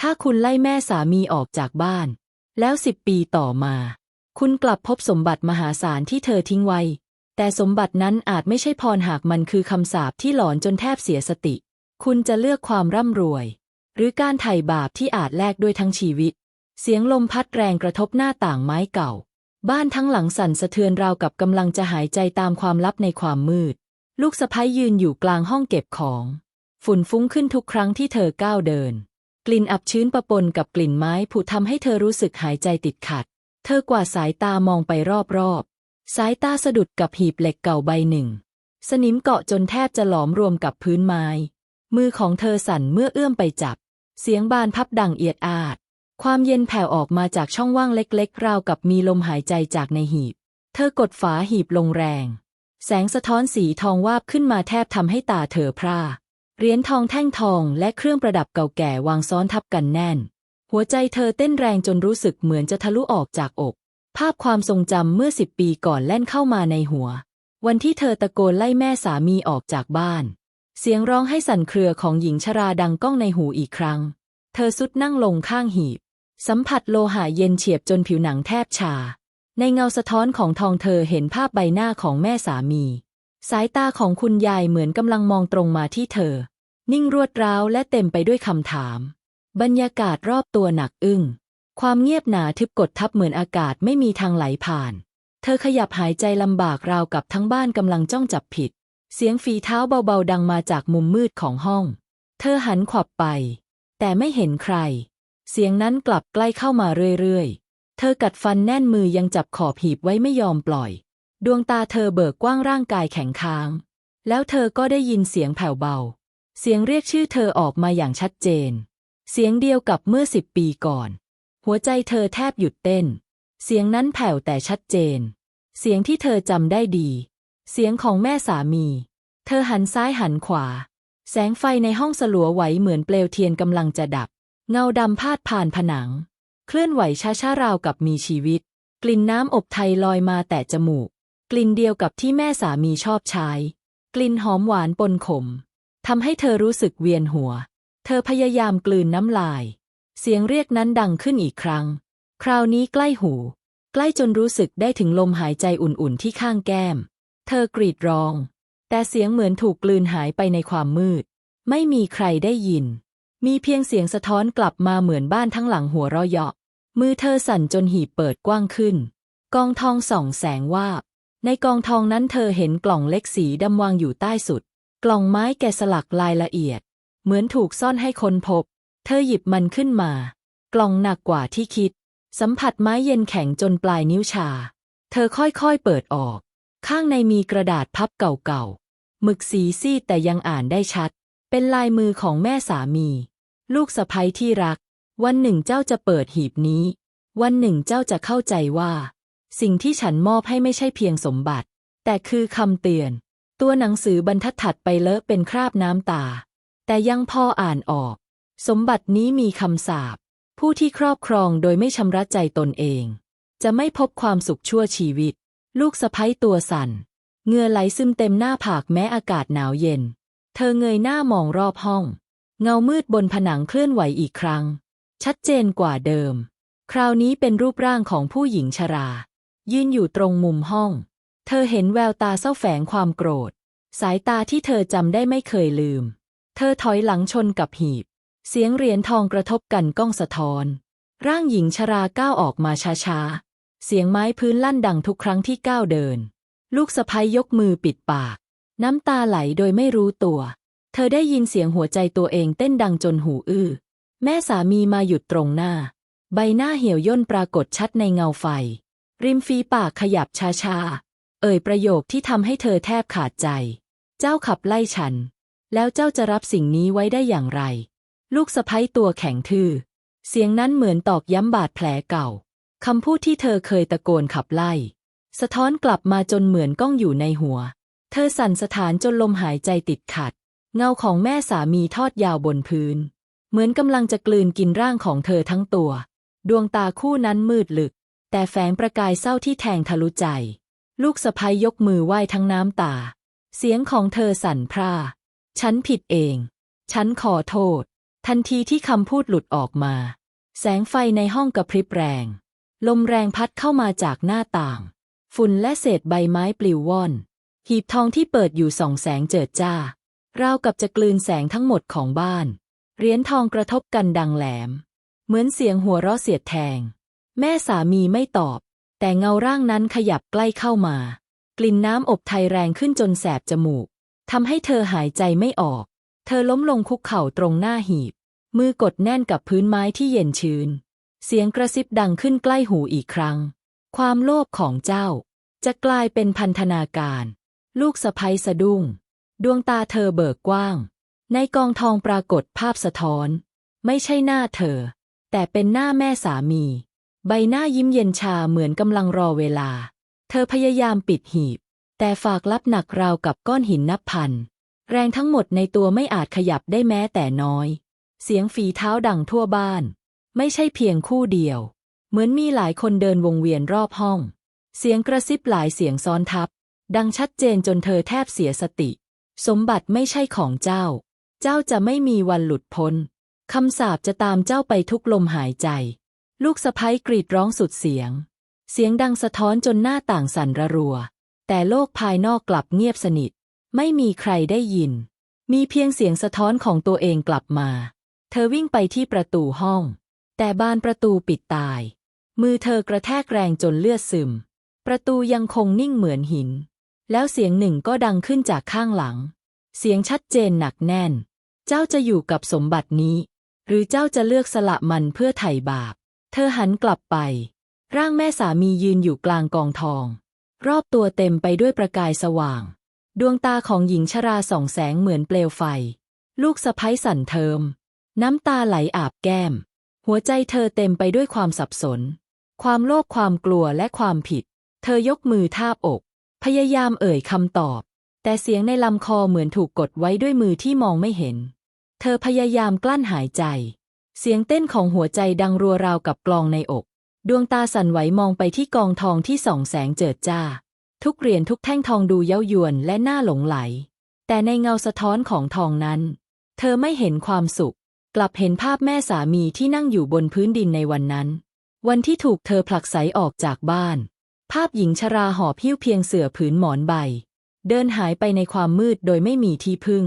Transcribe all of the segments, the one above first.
ถ้าคุณไล่แม่สามีออกจากบ้าน แล้วสิบปีต่อมา คุณกลับพบสมบัติมหาศาลที่เธอทิ้งไว้ แต่สมบัตินั้นอาจไม่ใช่พรหากมันคือคำสาปที่หลอนจนแทบเสียสติ คุณจะเลือกความร่ำรวย หรือการไถ่บาปที่อาจแลกด้วยทั้งชีวิต เสียงลมพัดแรงกระทบหน้าต่างไม้เก่า บ้านทั้งหลังสั่นสะเทือนราวกับกำลังจะหายใจตามความลับในความมืด ลูกสะพ้ยยืนอยู่กลางห้องเก็บของ ฝุ่นฟุ้งขึ้นทุกครั้งที่เธอก้าวเดิน กลิ่นอับชื้นปะปนกับกลิ่นไม้ผุทำให้เธอรู้สึกหายใจติดขัด เธอกวาดสายตามองไปรอบๆ สายตาสะดุดกับหีบเหล็กเก่าใบหนึ่ง สนิมเกาะจนแทบจะหลอมรวมกับพื้นไม้ มือของเธอสั่นเมื่อเอื้อมไปจับ เสียงบานพับดังเอียดอาด ความเย็นแผ่วออกมาจากช่องว่างเล็กๆ ราวกับมีลมหายใจจากในหีบ เธอกดฝาหีบลงแรง แสงสะท้อนสีทองวาบขึ้นมาแทบทำให้ตาเธอพร่า เหรียญทองแท่งทองและเครื่องประดับเก่าแก่วางซ้อนทับกันแน่น หัวใจเธอเต้นแรงจนรู้สึกเหมือนจะทะลุออกจากอก ภาพความทรงจำเมื่อสิบปีก่อนแล่นเข้ามาในหัว วันที่เธอตะโกนไล่แม่สามีออกจากบ้าน เสียงร้องให้สั่นเครือของหญิงชราดังก้องในหูอีกครั้ง เธอสุดนั่งลงข้างหีบ สัมผัสโลหะเย็นเฉียบจนผิวหนังแทบชา ในเงาสะท้อนของทองเธอเห็นภาพใบหน้าของแม่สามี สายตาของคุณยายเหมือนกำลังมองตรงมาที่เธอ นิ่งรวดร้าวและเต็มไปด้วยคำถาม บรรยากาศรอบตัวหนักอึ้ง ความเงียบหนาทึบกดทับเหมือนอากาศไม่มีทางไหลผ่าน เธอขยับหายใจลำบากราวกับทั้งบ้านกำลังจ้องจับผิด เสียงฝีเท้าเบาๆดังมาจากมุมมืดของห้อง เธอหันขวับไป แต่ไม่เห็นใคร เสียงนั้นกลับใกล้เข้ามาเรื่อยๆ เธอกัดฟันแน่นมือยังจับขอบหีบไว้ไม่ยอมปล่อย ดวงตาเธอเบิกกว้างร่างกายแข็งค้าง แล้วเธอก็ได้ยินเสียงแผ่วเบา เสียงเรียกชื่อเธอออกมาอย่างชัดเจน เสียงเดียวกับเมื่อสิบปีก่อน หัวใจเธอแทบหยุดเต้น เสียงนั้นแผ่วแต่ชัดเจน เสียงที่เธอจำได้ดี เสียงของแม่สามี เธอหันซ้ายหันขวา แสงไฟในห้องสลัวไหวเหมือนเปลวเทียนกำลังจะดับ เงาดำพาดผ่านผนัง เคลื่อนไหวช้าๆราวกับมีชีวิต กลิ่นน้ำอบไทยลอยมาแต่จมูก กลิ่นเดียวกับที่แม่สามีชอบใช้ กลิ่นหอมหวานปนขมทำให้เธอรู้สึกเวียนหัว เธอพยายามกลืนน้ำลาย เสียงเรียกนั้นดังขึ้นอีกครั้ง คราวนี้ใกล้หู ใกล้จนรู้สึกได้ถึงลมหายใจอุ่นๆที่ข้างแก้ม เธอกรีดร้อง แต่เสียงเหมือนถูกกลืนหายไปในความมืด ไม่มีใครได้ยิน มีเพียงเสียงสะท้อนกลับมาเหมือนบ้านทั้งหลังหัวเราะเยาะมือเธอสั่นจนหีบเปิดกว้างขึ้น กองทองส่องแสงวาบ ในกองทองนั้นเธอเห็นกล่องเล็กสีดำวางอยู่ใต้สุด กล่องไม้แกะสลักลายละเอียด เหมือนถูกซ่อนให้คนพบ เธอหยิบมันขึ้นมา กล่องหนักกว่าที่คิด สัมผัสไม้เย็นแข็งจนปลายนิ้วชา เธอค่อยๆเปิดออก ข้างในมีกระดาษพับเก่าๆหมึกสีซีดแต่ยังอ่านได้ชัด เป็นลายมือของแม่สามี ลูกสะใภ้ที่รัก วันหนึ่งเจ้าจะเปิดหีบนี้ วันหนึ่งเจ้าจะเข้าใจว่า สิ่งที่ฉันมอบให้ไม่ใช่เพียงสมบัติ แต่คือคำเตือน ตัวหนังสือบรรทัดถัดไปเลอะเป็นคราบน้ำตา แต่ยังพออ่านออก สมบัตินี้มีคำสาปผู้ที่ครอบครองโดยไม่ชำระใจตนเอง จะไม่พบความสุขชั่วชีวิต ลูกสะพ้ยตัวสั่นเหงื่อไหลซึมเต็มหน้าผากแม้อากาศหนาวเย็น เธอเงยหน้ามองรอบห้อง เงามืดบนผนังเคลื่อนไหวอีกครั้ง ชัดเจนกว่าเดิม คราวนี้เป็นรูปร่างของผู้หญิงชรา ยืนอยู่ตรงมุมห้อง เธอเห็นแววตาเศร้าแฝงความโกรธ สายตาที่เธอจำได้ไม่เคยลืม เธอถอยหลังชนกับหีบ เสียงเหรียญทองกระทบกันก้องสะท้อน ร่างหญิงชราก้าวออกมาช้าๆ เสียงไม้พื้นลั่นดังทุกครั้งที่ก้าวเดิน ลูกสะพ้ยยกมือปิดปาก น้ำตาไหลโดยไม่รู้ตัว เธอได้ยินเสียงหัวใจตัวเองเต้นดังจนหูอื้อ แม่สามีมาหยุดตรงหน้า ใบหน้าเหี่ยวย่นปรากฏชัดในเงาไฟ ริมฝีปากขยับช้าๆ เอ่ยประโยคที่ทำให้เธอแทบขาดใจ เจ้าขับไล่ฉัน แล้วเจ้าจะรับสิ่งนี้ไว้ได้อย่างไร ลูกสะพ้ยตัวแข็งทื่อ เสียงนั้นเหมือนตอกย้ำบาดแผลเก่าคำพูดที่เธอเคยตะโกนขับไล่ สะท้อนกลับมาจนเหมือนก้องอยู่ในหัว เธอสั่นสะท้านจนลมหายใจติดขัด เงาของแม่สามีทอดยาวบนพื้น เหมือนกำลังจะกลืนกินร่างของเธอทั้งตัว ดวงตาคู่นั้นมืดลึก แต่แฝงประกายเศร้าที่แทงทะลุใจ ลูกสะพ้ยยกมือไหว้ทั้งน้ำตา เสียงของเธอสั่นพร่า ฉันผิดเอง ฉันขอโทษ ทันทีที่คำพูดหลุดออกมา แสงไฟในห้องกระพริบแรง ลมแรงพัดเข้ามาจากหน้าต่าง ฝุ่นและเศษใบไม้ปลิวว่อน หีบทองที่เปิดอยู่ส่องแสงเจิดจ้าราวกับจะกลืนแสงทั้งหมดของบ้าน เหรียญทองกระทบกันดังแหลม เหมือนเสียงหัวเราะเสียดแทง แม่สามีไม่ตอบ แต่เงาร่างนั้นขยับใกล้เข้ามา กลิ่นน้ำอบไทยแรงขึ้นจนแสบจมูกทำให้เธอหายใจไม่ออก เธอล้มลงคุกเข่าตรงหน้าหีบ มือกดแน่นกับพื้นไม้ที่เย็นชื้น เสียงกระซิบดังขึ้นใกล้หูอีกครั้ง ความโลภของเจ้า จะกลายเป็นพันธนาการ ลูกสะพ้ยสะดุ้ง ดวงตาเธอเบิกกว้าง ในกองทองปรากฏภาพสะท้อน ไม่ใช่หน้าเธอ แต่เป็นหน้าแม่สามี ใบหน้ายิ้มเย็นชาเหมือนกำลังรอเวลา เธอพยายามปิดหีบ แต่ฝากลับหนักราวกับก้อนหินนับพัน แรงทั้งหมดในตัวไม่อาจขยับได้แม้แต่น้อย เสียงฝีเท้าดังทั่วบ้าน ไม่ใช่เพียงคู่เดียว เหมือนมีหลายคนเดินวงเวียนรอบห้อง เสียงกระซิบหลายเสียงซ้อนทับ ดังชัดเจนจนเธอแทบเสียสติ สมบัติไม่ใช่ของเจ้า เจ้าจะไม่มีวันหลุดพ้นคำสาปจะตามเจ้าไปทุกลมหายใจ ลูกสะพ้ยกรีดร้องสุดเสียง เสียงดังสะท้อนจนหน้าต่างสั่นระรัว แต่โลกภายนอกกลับเงียบสนิท ไม่มีใครได้ยิน มีเพียงเสียงสะท้อนของตัวเองกลับมา เธอวิ่งไปที่ประตูห้อง แต่บานประตูปิดตาย มือเธอกระแทกแรงจนเลือดซึม ประตูยังคงนิ่งเหมือนหิน แล้วเสียงหนึ่งก็ดังขึ้นจากข้างหลัง เสียงชัดเจนหนักแน่น เจ้าจะอยู่กับสมบัตินี้ หรือเจ้าจะเลือกสละมันเพื่อไถ่บาป เธอหันกลับไป ร่างแม่สามียืนอยู่กลางกองทอง รอบตัวเต็มไปด้วยประกายสว่าง ดวงตาของหญิงชราส่องแสงเหมือนเปลวไฟ ลูกสะพ้ยสั่นเทิม น้ำตาไหลอาบแก้ม หัวใจเธอเต็มไปด้วยความสับสน ความโลภความกลัวและความผิด เธอยกมือทาบอก พยายามเอ่ยคำตอบ แต่เสียงในลำคอเหมือนถูกกดไว้ด้วยมือที่มองไม่เห็น เธอพยายามกลั้นหายใจ เสียงเต้นของหัวใจดังรัวราวกับกลองในอก ดวงตาสั่นไหวมองไปที่กองทองที่ส่องแสงเจิดจ้า ทุกเหรียญทุกแท่งทองดูเย้ายวนและน่าหลงไหล แต่ในเงาสะท้อนของทองนั้น เธอไม่เห็นความสุข กลับเห็นภาพแม่สามีที่นั่งอยู่บนพื้นดินในวันนั้น วันที่ถูกเธอผลักไสออกจากบ้าน ภาพหญิงชราหอบหิ้วเพียงเสื่อผืนหมอนใบ เดินหายไปในความมืดโดยไม่มีที่พึ่ง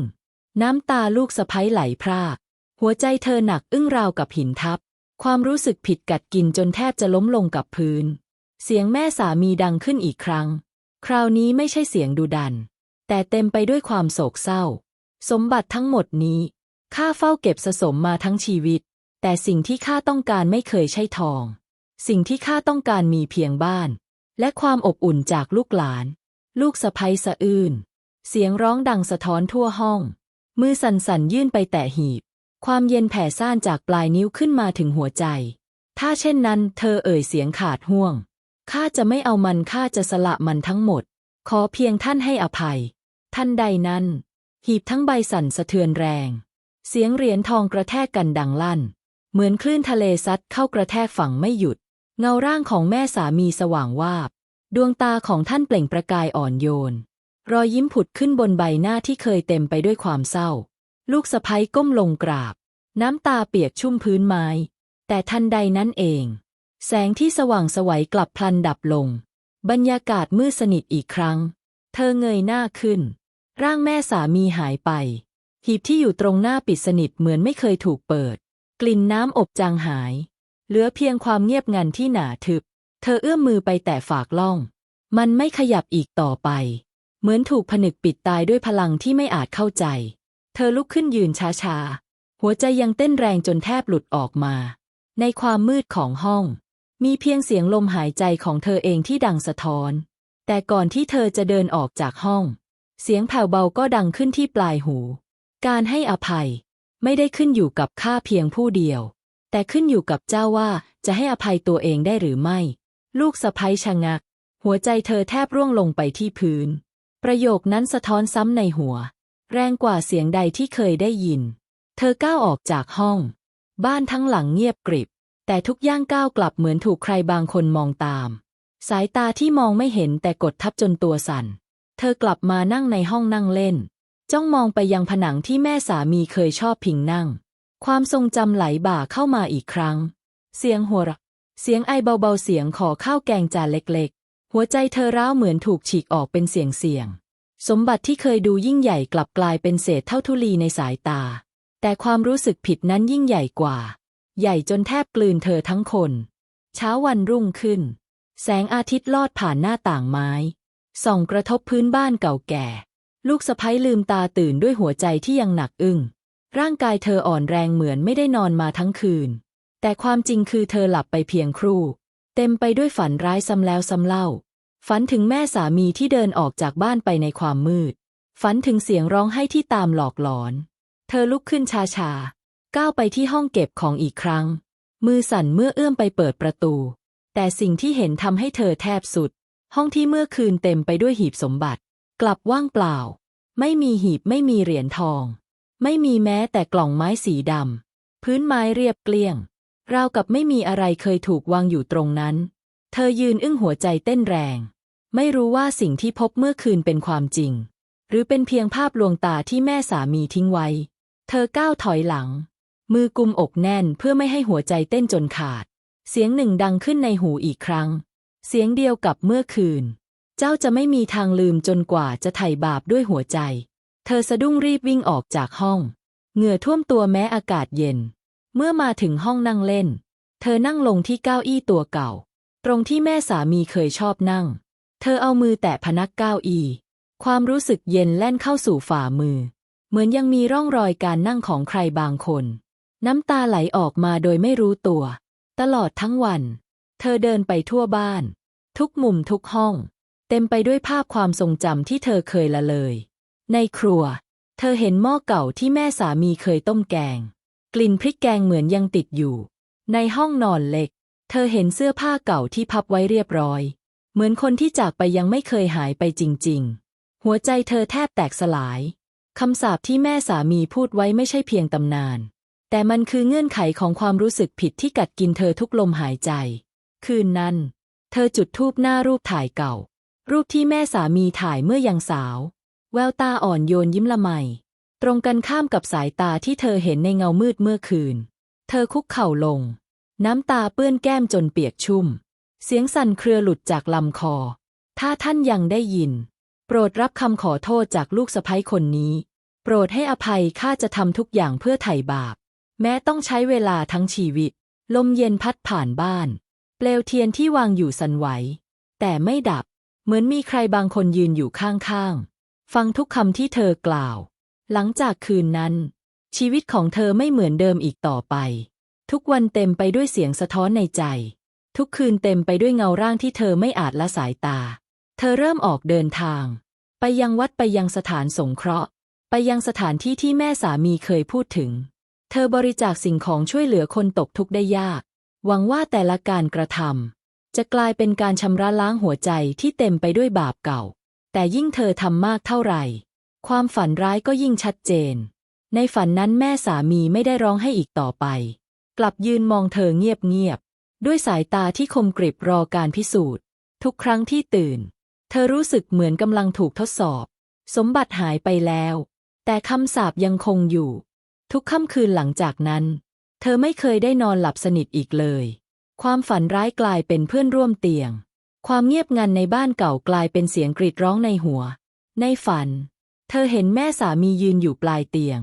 น้ำตาลูกสะพ้ยไหลพราก หัวใจเธอหนักอึ้งราวกับหินทับ ความรู้สึกผิดกัดกินจนแทบจะล้มลงกับพื้น เสียงแม่สามีดังขึ้นอีกครั้ง คราวนี้ไม่ใช่เสียงดุดัน แต่เต็มไปด้วยความโศกเศร้า สมบัติทั้งหมดนี้ข้าเฝ้าเก็บสะสมมาทั้งชีวิต แต่สิ่งที่ข้าต้องการไม่เคยใช่ทอง สิ่งที่ข้าต้องการมีเพียงบ้าน และความอบอุ่นจากลูกหลาน ลูกสะพ้สะอื้นเสียงร้องดังสะท้อนทั่วห้อง มือสั่นๆยื่นไปแตะหีบ ความเย็นแผ่ซ่านจากปลายนิ้วขึ้นมาถึงหัวใจ ถ้าเช่นนั้น เธอเอ่ยเสียงขาดห่วง ข้าจะไม่เอามันข้าจะสละมันทั้งหมด ขอเพียงท่านให้อภัย ท่านใดนั้น หีบทั้งใบสั่นสะเทือนแรง เสียงเหรียญทองกระแทกกันดังลั่น เหมือนคลื่นทะเลซัดเข้ากระแทกฝั่งไม่หยุด เงาร่างของแม่สามีสว่างวาบ ดวงตาของท่านเปล่งประกายอ่อนโยน รอยยิ้มผุดขึ้นบนใบหน้าที่เคยเต็มไปด้วยความเศร้า ลูกสะพ้ยก้มลงกราบ น้ำตาเปียกชุ่มพื้นไม้ แต่ทันใดนั้นเอง แสงที่สว่างสวัยกลับพลันดับลง บรรยากาศมืดสนิทอีกครั้ง เธอเงยหน้าขึ้น ร่างแม่สามีหายไป หีบที่อยู่ตรงหน้าปิดสนิทเหมือนไม่เคยถูกเปิด กลิ่นน้ำอบจางหาย เหลือเพียงความเงียบงันที่หนาทึบ เธอเอื้อมมือไปแตะฝากล่อง มันไม่ขยับอีกต่อไป เหมือนถูกผนึกปิดตายด้วยพลังที่ไม่อาจเข้าใจ เธอลุกขึ้นยืนช้าๆ หัวใจยังเต้นแรงจนแทบหลุดออกมา ในความมืดของห้อง มีเพียงเสียงลมหายใจของเธอเองที่ดังสะท้อน แต่ก่อนที่เธอจะเดินออกจากห้อง เสียงแผ่วเบาก็ดังขึ้นที่ปลายหู การให้อภัย ไม่ได้ขึ้นอยู่กับข้าเพียงผู้เดียว แต่ขึ้นอยู่กับเจ้าว่าจะให้อภัยตัวเองได้หรือไม่ ลูกสะพ้ยชะงัก หัวใจเธอแทบร่วงลงไปที่พื้น ประโยคนั้นสะท้อนซ้ำในหัว แรงกว่าเสียงใดที่เคยได้ยิน เธอก้าวออกจากห้อง บ้านทั้งหลังเงียบกริบ แต่ทุกย่างก้าวกลับเหมือนถูกใครบางคนมองตาม สายตาที่มองไม่เห็นแต่กดทับจนตัวสั่น เธอกลับมานั่งในห้องนั่งเล่น จ้องมองไปยังผนังที่แม่สามีเคยชอบพิงนั่ง ความทรงจำไหลบ่าเข้ามาอีกครั้ง เสียงหัวเราะเสียงไอเบาๆเสียงขอข้าวแกงจานเล็กๆ หัวใจเธอร้าวเหมือนถูกฉีกออกเป็นเสียงเสียงๆสมบัติที่เคยดูยิ่งใหญ่กลับกลายเป็นเศษเท่าทุลีในสายตา แต่ความรู้สึกผิดนั้นยิ่งใหญ่กว่า ใหญ่จนแทบกลืนเธอทั้งคน เช้าวันรุ่งขึ้น แสงอาทิตย์ลอดผ่านหน้าต่างไม้ ส่องกระทบพื้นบ้านเก่าแก่ ลูกสะพ้ยลืมตาตื่นด้วยหัวใจที่ยังหนักอึ้ง ร่างกายเธออ่อนแรงเหมือนไม่ได้นอนมาทั้งคืน แต่ความจริงคือเธอหลับไปเพียงครู่ เต็มไปด้วยฝันร้ายซ้ำแล้วซ้ำเล่า ฝันถึงแม่สามีที่เดินออกจากบ้านไปในความมืด ฝันถึงเสียงร้องไห้ที่ตามหลอกหลอน เธอลุกขึ้นชาๆก้าวไปที่ห้องเก็บของอีกครั้ง มือสั่นเมื่อเอื้อมไปเปิดประตู แต่สิ่งที่เห็นทำให้เธอแทบสุด ห้องที่เมื่อคืนเต็มไปด้วยหีบสมบัติ กลับว่างเปล่า ไม่มีหีบไม่มีเหรียญทอง ไม่มีแม้แต่กล่องไม้สีดำพื้นไม้เรียบเกลี้ยง ราวกับไม่มีอะไรเคยถูกวางอยู่ตรงนั้น เธอยืนอึ้งหัวใจเต้นแรง ไม่รู้ว่าสิ่งที่พบเมื่อคืนเป็นความจริง หรือเป็นเพียงภาพลวงตาที่แม่สามีทิ้งไว้ เธอก้าวถอยหลัง มือกุมอกแน่นเพื่อไม่ให้หัวใจเต้นจนขาด เสียงหนึ่งดังขึ้นในหูอีกครั้ง เสียงเดียวกับเมื่อคืน เจ้าจะไม่มีทางลืมจนกว่าจะไถ่บาปด้วยหัวใจ เธอสะดุ้งรีบวิ่งออกจากห้อง เหงื่อท่วมตัวแม้อากาศเย็น เมื่อมาถึงห้องนั่งเล่น เธอนั่งลงที่เก้าอี้ตัวเก่า ตรงที่แม่สามีเคยชอบนั่ง เธอเอามือแตะพนักเก้าอี้ความรู้สึกเย็นแล่นเข้าสู่ฝ่ามือ เหมือนยังมีร่องรอยการนั่งของใครบางคน น้ำตาไหลออกมาโดยไม่รู้ตัว ตลอดทั้งวัน เธอเดินไปทั่วบ้าน ทุกมุมทุกห้อง เต็มไปด้วยภาพความทรงจำที่เธอเคยละเลย ในครัว เธอเห็นหม้อเก่าที่แม่สามีเคยต้มแกง กลิ่นพริกแกงเหมือนยังติดอยู่ ในห้องนอนเล็ก เธอเห็นเสื้อผ้าเก่าที่พับไว้เรียบร้อย เหมือนคนที่จากไปยังไม่เคยหายไปจริง ๆ หัวใจเธอแทบแตกสลาย คำสาปที่แม่สามีพูดไว้ไม่ใช่เพียงตำนาน แต่มันคือเงื่อนไขของความรู้สึกผิดที่กัดกินเธอทุกลมหายใจ คืนนั้น เธอจุดธูปหน้ารูปถ่ายเก่า รูปที่แม่สามีถ่ายเมื่อยังสาว แววตาอ่อนโยนยิ้มละไม ตรงกันข้ามกับสายตาที่เธอเห็นในเงามืดเมื่อคืน เธอคุกเข่าลง น้ำตาเปื้อนแก้มจนเปียกชุ่ม เสียงสั่นเครือหลุดจากลำคอ ถ้าท่านยังได้ยิน โปรดรับคำขอโทษจากลูกสะใภ้คนนี้ โปรดให้อภัยข้าจะทำทุกอย่างเพื่อไถ่บาป แม้ต้องใช้เวลาทั้งชีวิต ลมเย็นพัดผ่านบ้าน เปลวเทียนที่วางอยู่สั่นไหว แต่ไม่ดับ เหมือนมีใครบางคนยืนอยู่ข้างๆ ฟังทุกคำที่เธอกล่าว หลังจากคืนนั้น ชีวิตของเธอไม่เหมือนเดิมอีกต่อไป ทุกวันเต็มไปด้วยเสียงสะท้อนในใจ ทุกคืนเต็มไปด้วยเงาร่างที่เธอไม่อาจละสายตา เธอเริ่มออกเดินทาง ไปยังวัดไปยังสถานสงเคราะห์ ไปยังสถานที่ที่แม่สามีเคยพูดถึง เธอบริจาคสิ่งของช่วยเหลือคนตกทุกข์ได้ยาก หวังว่าแต่ละการกระทำจะกลายเป็นการชำระล้างหัวใจที่เต็มไปด้วยบาปเก่า แต่ยิ่งเธอทำมากเท่าไหร่ ความฝันร้ายก็ยิ่งชัดเจน ในฝันนั้นแม่สามีไม่ได้ร้องให้อีกต่อไป กลับยืนมองเธอเงียบๆด้วยสายตาที่คมกริบรอการพิสูจน์ ทุกครั้งที่ตื่น เธอรู้สึกเหมือนกำลังถูกทดสอบ สมบัติหายไปแล้ว แต่คำสาปยังคงอยู่ ทุกค่ำคืนหลังจากนั้น เธอไม่เคยได้นอนหลับสนิทอีกเลย ความฝันร้ายกลายเป็นเพื่อนร่วมเตียง ความเงียบงันในบ้านเก่ากลายเป็นเสียงกรีดร้องในหัว ในฝัน เธอเห็นแม่สามียืนอยู่ปลายเตียง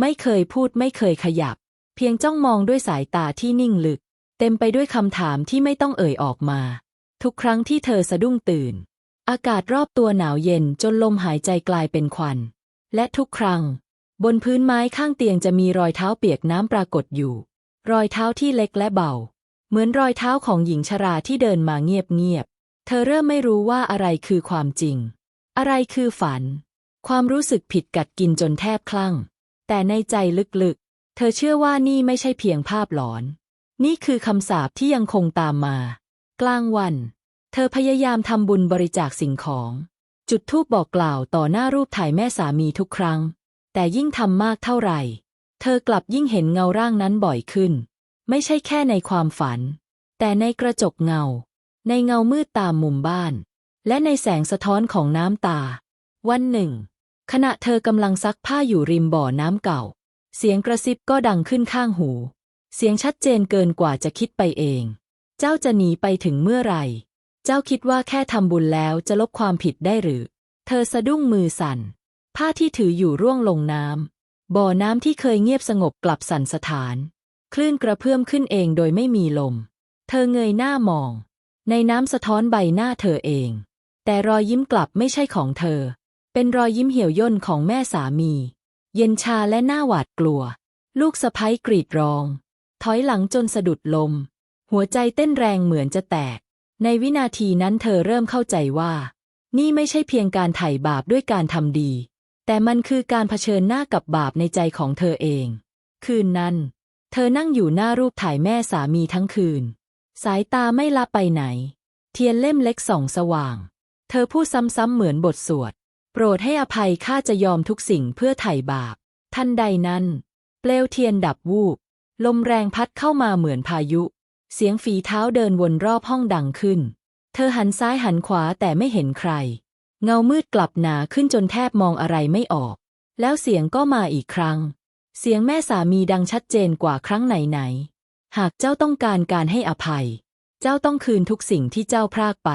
ไม่เคยพูดไม่เคยขยับ เพียงจ้องมองด้วยสายตาที่นิ่งลึก เต็มไปด้วยคำถามที่ไม่ต้องเอ่ยออกมา ทุกครั้งที่เธอสะดุ้งตื่น อากาศรอบตัวหนาวเย็นจนลมหายใจกลายเป็นควัน และทุกครั้ง บนพื้นไม้ข้างเตียงจะมีรอยเท้าเปียกน้ำปรากฏอยู่ รอยเท้าที่เล็กและเบา เหมือนรอยเท้าของหญิงชราที่เดินมาเงียบๆ เธอเริ่มไม่รู้ว่าอะไรคือความจริง อะไรคือฝัน ความรู้สึกผิดกัดกินจนแทบคลั่ง แต่ในใจลึกๆ เธอเชื่อว่านี่ไม่ใช่เพียงภาพหลอน นี่คือคำสาปที่ยังคงตามมา กลางวัน เธอพยายามทำบุญบริจาคสิ่งของ จุดธูปบอกกล่าวต่อหน้ารูปถ่ายแม่สามีทุกครั้ง แต่ยิ่งทำมากเท่าไหร่ เธอกลับยิ่งเห็นเงาร่างนั้นบ่อยขึ้น ไม่ใช่แค่ในความฝัน แต่ในกระจกเงา ในเงามืดตามมุมบ้าน และในแสงสะท้อนของน้ำตา วันหนึ่ง ขณะเธอกำลังซักผ้าอยู่ริมบ่อน้ำเก่า เสียงกระซิบก็ดังขึ้นข้างหู เสียงชัดเจนเกินกว่าจะคิดไปเอง เจ้าจะหนีไปถึงเมื่อไหร่ เจ้าคิดว่าแค่ทำบุญแล้วจะลบความผิดได้หรือ เธอสะดุ้งมือสั่น ผ้าที่ถืออยู่ร่วงลงน้ำ บ่อน้ำที่เคยเงียบสงบกลับสั่นสถาน คลื่นกระเพื่อมขึ้นเองโดยไม่มีลม เธอเงยหน้ามอง ในน้ำสะท้อนใบหน้าเธอเอง แต่รอยยิ้มกลับไม่ใช่ของเธอ เป็นรอยยิ้มเหี่ยวย่นของแม่สามี เย็นชาและหน้าหวาดกลัว ลูกสะพ้ยกรีดร้อง ถอยหลังจนสะดุดลม หัวใจเต้นแรงเหมือนจะแตก ในวินาทีนั้นเธอเริ่มเข้าใจว่า นี่ไม่ใช่เพียงการไถ่บาปด้วยการทำดี แต่มันคือการเผชิญหน้ากับบาปในใจของเธอเอง คืนนั้น เธอนั่งอยู่หน้ารูปถ่ายแม่สามีทั้งคืน สายตาไม่ละไปไหน เทียนเล่มเล็กส่องสว่าง เธอพูดซ้ำๆเหมือนบทสวด โปรดให้อภัยข้าจะยอมทุกสิ่งเพื่อไถ่บาป ทันใดนั้น เปลวเทียนดับวูบลมแรงพัดเข้ามาเหมือนพายุ เสียงฝีเท้าเดินวนรอบห้องดังขึ้น เธอหันซ้ายหันขวาแต่ไม่เห็นใคร เงามืดกลับหนาขึ้นจนแทบมองอะไรไม่ออก แล้วเสียงก็มาอีกครั้ง เสียงแม่สามีดังชัดเจนกว่าครั้งไหนๆ หากเจ้าต้องการการให้อภัย เจ้าต้องคืนทุกสิ่งที่เจ้าพรากไป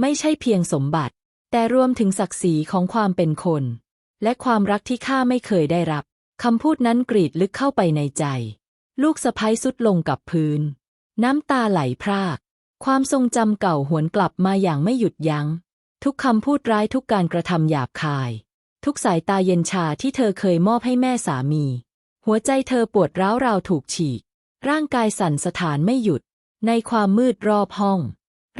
ไม่ใช่เพียงสมบัติ แต่รวมถึงศักดิ์ศรีของความเป็นคน และความรักที่ข้าไม่เคยได้รับคำพูดนั้นกรีดลึกเข้าไปในใจ ลูกสะพ้ยสุดลงกับพื้น น้ำตาไหลพราก ความทรงจำเก่าหวนกลับมาอย่างไม่หยุดยัง้ง ทุกคำพูดร้ายทุกการกระทำหยาบคาย ทุกสายตาเย็นชาที่เธอเคยมอบให้แม่สามี หัวใจเธอปวดร้าวราวถูกฉีก ร่างกายสั่นสถานไม่หยุด ในความมืดรอบห้อง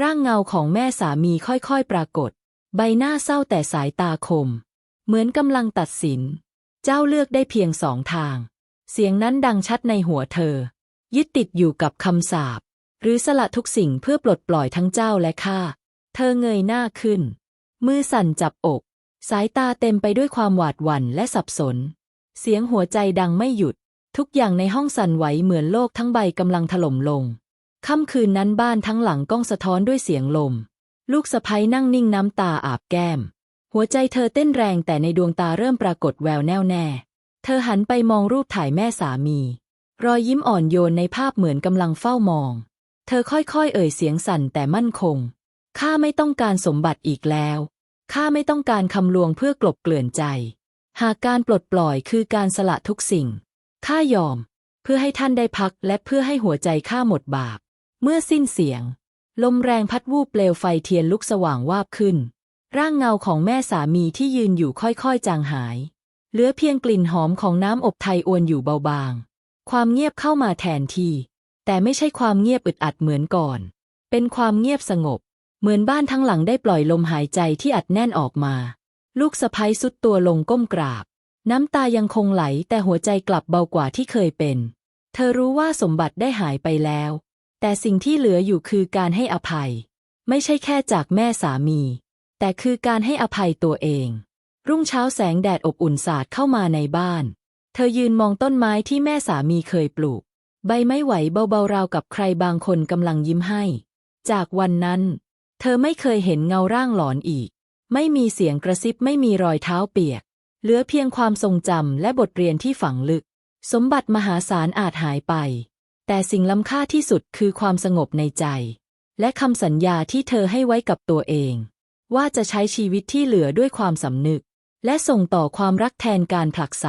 ร่างเงาของแม่สามีค่อยๆปรากฏ ใบหน้าเศร้าแต่สายตาคม เหมือนกำลังตัดสิน เจ้าเลือกได้เพียงสองทาง เสียงนั้นดังชัดในหัวเธอ ยึดติดอยู่กับคำสาปหรือสละทุกสิ่งเพื่อปลดปล่อยทั้งเจ้าและข้า เธอเงยหน้าขึ้น มือสั่นจับอก สายตาเต็มไปด้วยความหวาดหวั่นและสับสน เสียงหัวใจดังไม่หยุด ทุกอย่างในห้องสั่นไหวเหมือนโลกทั้งใบกำลังถล่มลง ค่ำคืนนั้นบ้านทั้งหลังก้องสะท้อนด้วยเสียงลม ลูกสะพ้ยนั่งนิ่งน้ำตาอาบแก้ม หัวใจเธอเต้นแรงแต่ในดวงตาเริ่มปรากฏแววแน่วแน่ เธอหันไปมองรูปถ่ายแม่สามี รอยยิ้มอ่อนโยนในภาพเหมือนกำลังเฝ้ามอง เธอค่อยๆ เอ่ยเสียงสั่นแต่มั่นคง ข้าไม่ต้องการสมบัติอีกแล้ว ข้าไม่ต้องการคำลวงเพื่อกลบเกลื่อนใจ หากการปลดปล่อยคือการสละทุกสิ่ง ข้ายอม เพื่อให้ท่านได้พักและเพื่อให้หัวใจข้าหมดบาป เมื่อสิ้นเสียง ลมแรงพัดวูบเปลวไฟเทียนลุกสว่างวาบขึ้น ร่างเงาของแม่สามีที่ยืนอยู่ค่อยๆจางหาย เหลือเพียงกลิ่นหอมของน้ำอบไทยอวนอยู่เบาบาง ความเงียบเข้ามาแทนที่ แต่ไม่ใช่ความเงียบอึดอัดเหมือนก่อน เป็นความเงียบสงบ เหมือนบ้านทั้งหลังได้ปล่อยลมหายใจที่อัดแน่นออกมา ลูกสะพ้ยสุดตัวลงก้มกราบ น้ำตายังคงไหลแต่หัวใจกลับเบากว่าที่เคยเป็น เธอรู้ว่าสมบัติได้หายไปแล้ว แต่สิ่งที่เหลืออยู่คือการให้อภัย ไม่ใช่แค่จากแม่สามี แต่คือการให้อภัยตัวเอง รุ่งเช้าแสงแดดอบอุ่นสาดเข้ามาในบ้าน ธอยืนมองต้นไม้ที่แม่สามีเคยปลูก ใบไม้ไหวเบาๆราวกับใครบางคนกำลังยิ้มให้ จากวันนั้น เธอไม่เคยเห็นเงาร่างหลอนอีก ไม่มีเสียงกระซิบไม่มีรอยเท้าเปียก เหลือเพียงความทรงจำและบทเรียนที่ฝังลึก สมบัติมหาศาลอาจหายไป แต่สิ่งล้ำค่าที่สุดคือความสงบในใจ และคำสัญญาที่เธอให้ไว้กับตัวเอง ว่าจะใช้ชีวิตที่เหลือด้วยความสำนึก และส่งต่อความรักแทนการผลักไส